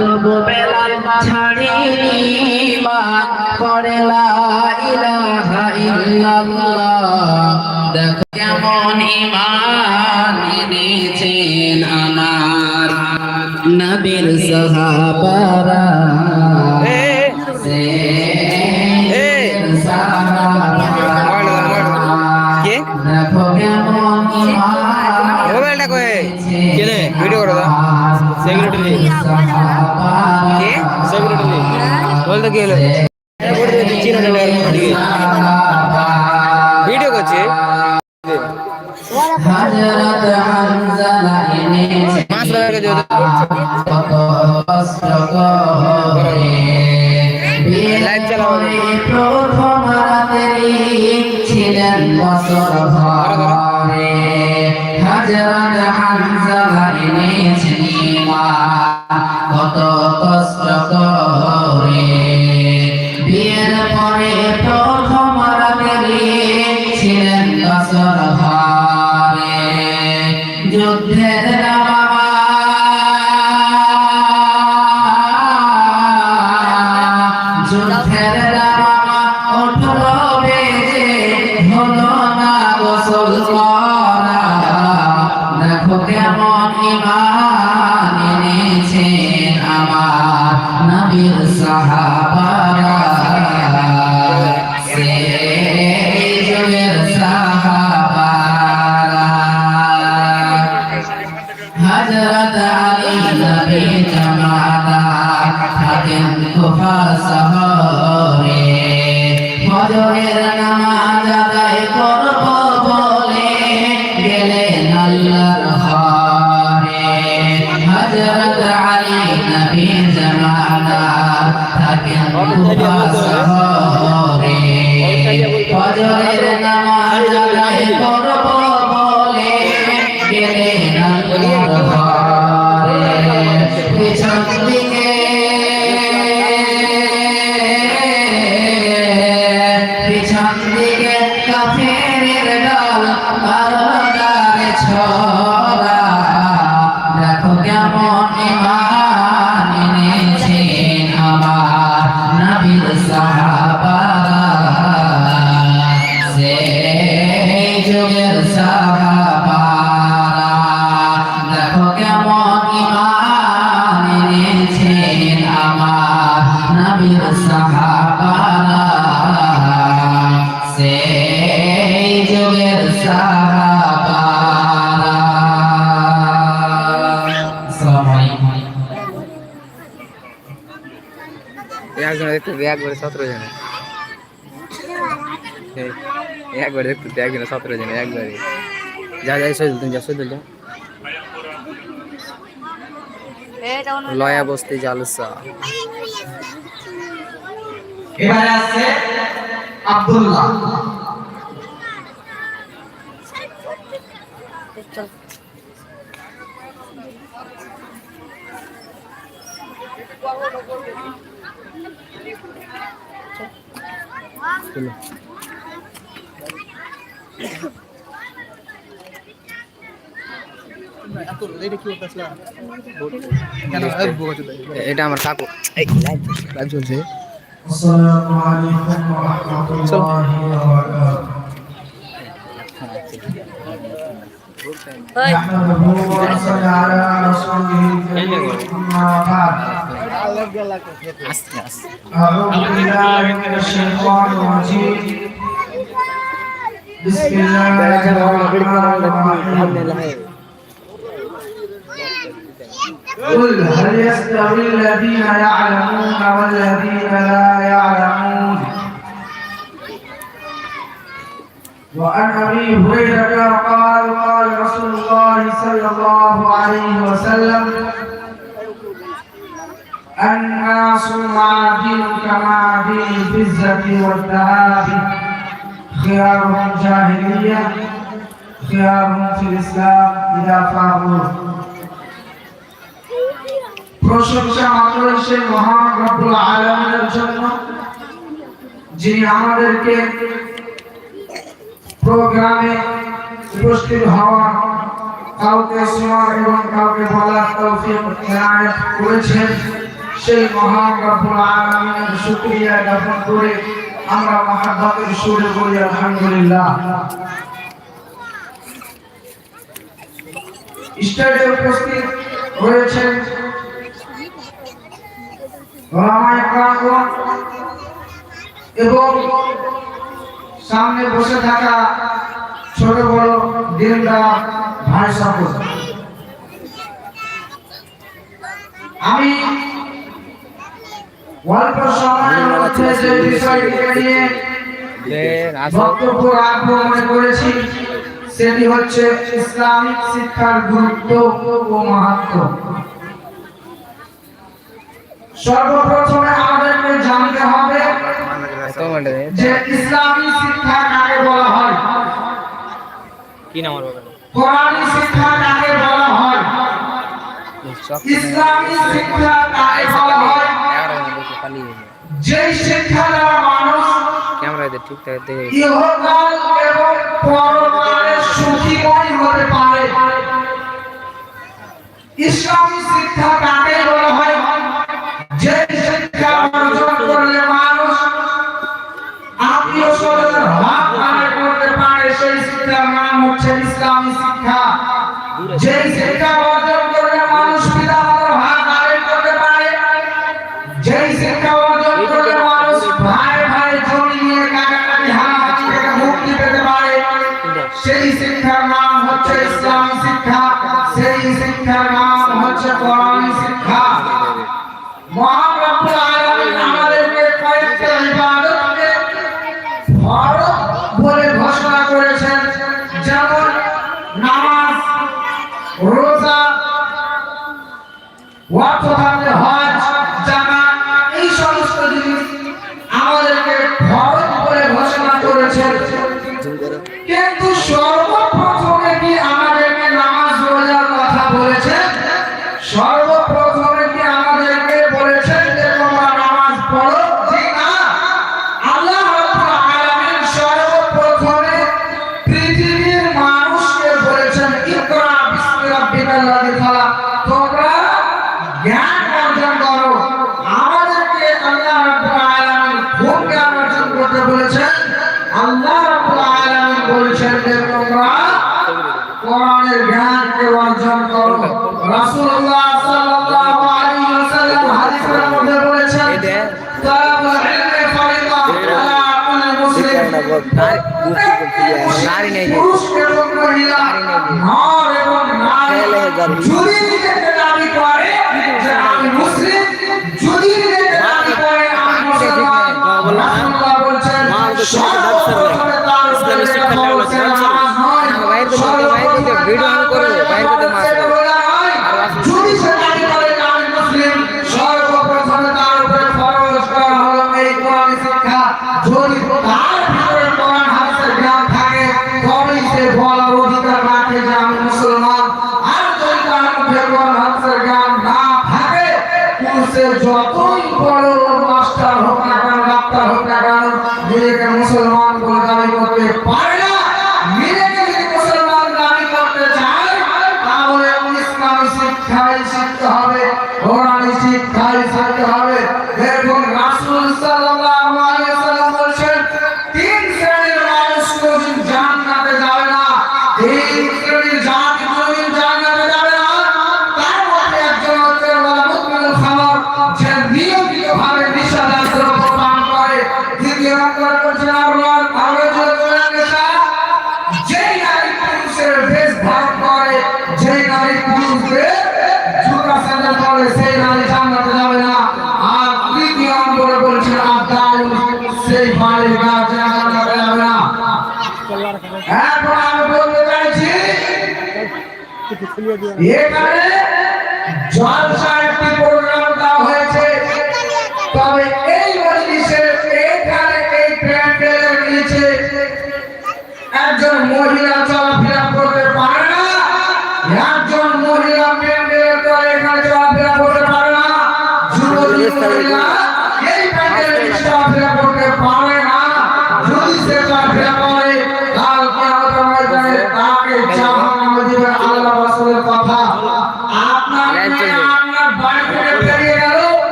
তবু বেলাল ছাড়িনি মা করে লা ইলাহা ইল্লাল্লাহ। দেখো কেমন ইমান এনেছেন আমার নবীর সাহাবারা কে সেক্রেটারি বলতে কি কত কষ্ট করে বিয়ের পরে নবীর সাহাবারা। থাকেন একজন দেখতে একবারে সতেরো জনে একবারে দেখতে একজনে সতেরো জনে একবারে যা যাই সজল তুমি যা সজল যা লয়া বস্তি জালসা এবারে আছে আব্দুল্লাহ এটা আমার কাকু লাইভ চলছে আস্তে আস্তে قل هل يستوي الذين يعلمون والذين لا يعلمون؟ وعن أبي هريرة قال قال رسول الله صلى الله عليه وسلم الناس معادن كمعادن الفزة والذهب خيارهم جاهلية خيارهم في الإسلام إذا فاضوا প্রশংসা মাত্র সে মহান রব্বুল আলামিনের জন্য, যিনি আমাদেরকে প্রোগ্রামে উপস্থিত হওয়া কাউকে শোনার এবং কাউকে বলার তৌফিক এনায়েত করেছেন, সেই মহান রব্বুল আলামিনের শুকরিয়া জ্ঞাপন করে আমরা মহাব্বতের সুরে বলি, আলহামদুলিল্লাহ। স্টেজে উপস্থিত কেরামগণ এবং সামনে বসে থাকা ছোট বড় দিনদার ভাই সকল আমি অল্প সময়ের মধ্যে যে বিষয়টিকে নিয়ে বক্তব্য রাখব মনে করেছি সেটি হচ্ছে ইসলামিক শিক্ষার গুরুত্ব ও মাহাত্ম। সর্বপ্রথমে আমাদেরকে জানতে হবে যে ইসলামী শিক্ষা কাকে বলা হয়? কি নাম কোরআনী শিক্ষা কাকে বলা হয়? ইসলামী শিক্ষা কাকে বলা হয়? যেই শিক্ষা দ্বারা মানুষ ক্যামেরা ঠিক থাকে দেখে ইহকাল এবং পরকালে সুখীময় হতে পারে। ইসলামী শিক্ষা কাকে বলা হয়? হচ্ছে ইসলামী শিক্ষা। যে শিক্ষা তোমরা কোরআনের জ্ঞানকে অর্জন করো। রাসূলুল্লাহ সাল্লাল্লাহু আলাইহি ওয়াসাল্লাম হাদিসের মধ্যে বলেছেন তালাবুল ইলমি ফারিদা আলা কুল্লি মুসলিম। নারী নেই পুরুষ এবং মহিলা নর এবং নারী যদি নিজেকে দাবি করে যে আমি মুসলিম যতই হোক না কেন হোক না কেন মুসলমান বলে করতে পারে না। নিজেকে মুসলমান দাবি করতে চায়, তাহলে ইসলামী শিক্ষাই শিখতে হবে কোরআনী শিক্ষাই শিখতে হবে। দেখুন রাসূল সাল্লাল্লাহু এখানে জলসা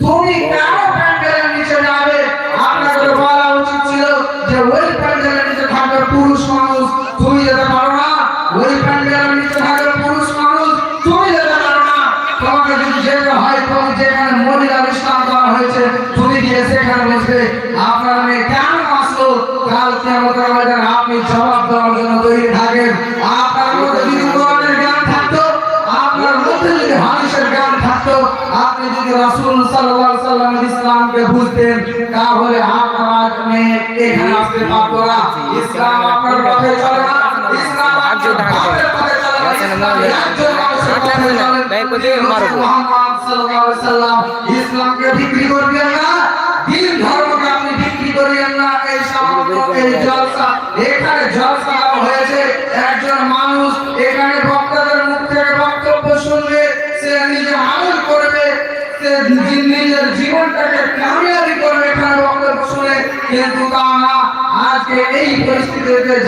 তুমি কেন প্যান্ডেলের নিচে যাবে আপনাদের বলা উচিত ছিল যে ওই প্যান্ডেলের নিচে থাকবে পুরুষ মানুষ। তুমি যেতে পারো না? ওই প্যান্ডেলের নিচে থাকবে পুরুষ মানুষ। তুমি যেতে পারো না? তোমাকে যদি যেতে হয়, তুমি যেখানে মহিলার স্থান দেওয়া হয়েছে, তুমি গিয়ে সেখানে বসবে। আপনার মেয়ে কেন আসলো? কাল কেমন আপনি জবাব ইসলাম আপনার পথে চলে না। ইসলাম আপনার পথে চলে না।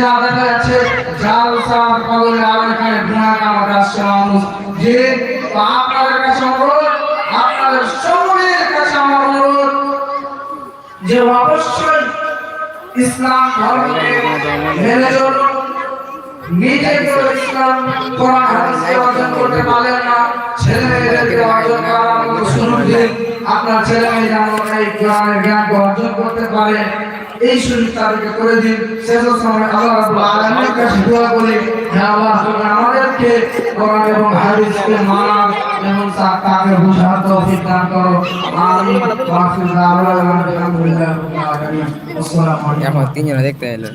যা দেখা যাচ্ছে জালসার বদলে আর এখানে গুণা কামার আসছে মানুষ। যে আপনাদের কাছে অনুরোধ, আপনাদের সকলের কাছে আমার অনুরোধ যে অবশ্যই ইসলাম ধর্মকে মেনে চলুন। নিজে কেউ ইসলাম কোরআন হাদিসকে অর্জন করতে পারলেন না, ছেলে মেয়েদেরকে অর্জন করার মতো সুযোগ দিন আপনার ছেলে মেয়ে যেন এই কোরআনের জ্ঞানকে অর্জন করতে পারে এই সুযোগ তাদেরকে করে দিন। শেষ সময় আল্লাহ রাব্বুল আলামিনের কাছে দোয়া করি হে আল্লাহ তুমি আমাদেরকে কোরআন এবং হাদিসকে মানার এবং তাকে বোঝার তৌফিক দান করো। আমিন। ওয়া আখিরু দাওয়ানা আলহামদুলিল্লাহি রাব্বিল আলামিন। আসসালামু আলাইকুম। তিনজনে দেখতে এলো।